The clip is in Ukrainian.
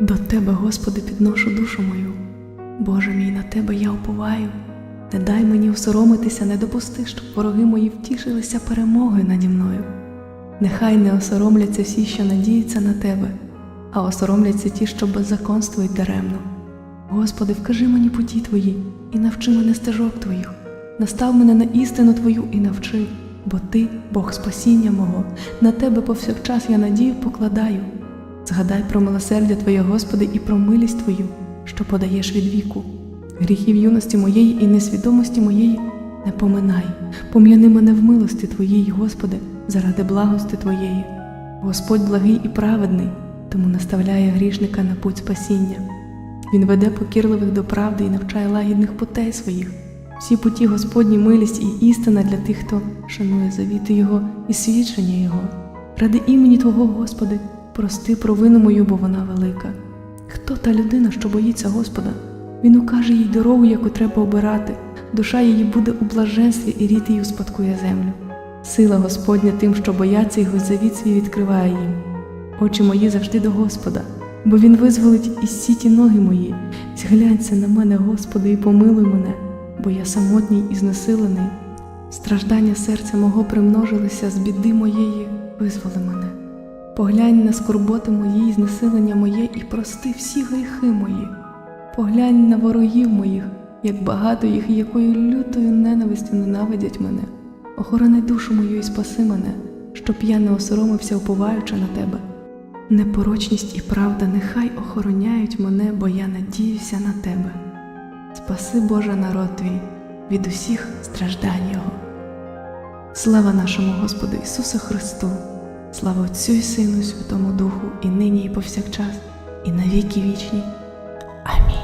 До Тебе, Господи, підношу душу мою. Боже мій, на Тебе я уповаю. Не дай мені осоромитися, не допусти, щоб вороги мої втішилися перемогою наді мною. Нехай не осоромляться всі, що надіються на Тебе, а осоромляться ті, що беззаконствують даремно. Господи, вкажи мені путі Твої і навчи мене стежок Твоїх, настав мене на істину Твою і навчи, бо Ти, Бог спасіння мого, на Тебе повсякчас я надію покладаю. Згадай про милосердя Твоє, Господи, і про милість Твою, що подаєш від віку. Гріхів юності моєї і несвідомості моєї не поминай, пом'яни мене в милості Твоїй, Господи, заради благости Твоєї. Господь благий і праведний, тому наставляє грішника на путь спасіння. Він веде покірливих до правди і навчає лагідних путей своїх. Всі путі Господні милість і істина для тих, хто шанує завіти Його і свідчення Його. Ради імені Твого, Господи, прости провину мою, бо вона велика. Хто та людина, що боїться Господа? Він укаже їй дорогу, яку треба обирати, душа її буде у блаженстві і рід її успадкує землю. Сила Господня тим, що бояться його завіт свій відкриває їм. Очі мої завжди до Господа, бо Він визволить із сіті ноги мої. Зглянься на мене, Господи, і помилуй мене, бо я самотній і знесилений. Страждання серця мого примножилися з біди моєї, визволи мене. Поглянь на скорботи мої, і знесилення моє, і прости всі гріхи мої. Поглянь на ворогів моїх, як багато їх, і якою лютою ненавистю ненавидять мене. Охорони душу мою і спаси мене, щоб я не осоромився, уповаючи на тебе. Непорочність і правда нехай охороняють мене, бо я надіюся на тебе. Спаси Боже народ твій від усіх страждань Його. Слава нашому Господу Ісусу Христу! Слава Отцю і Сину, Святому Духу, і нині, і повсякчас, і на віки вічні. Амінь.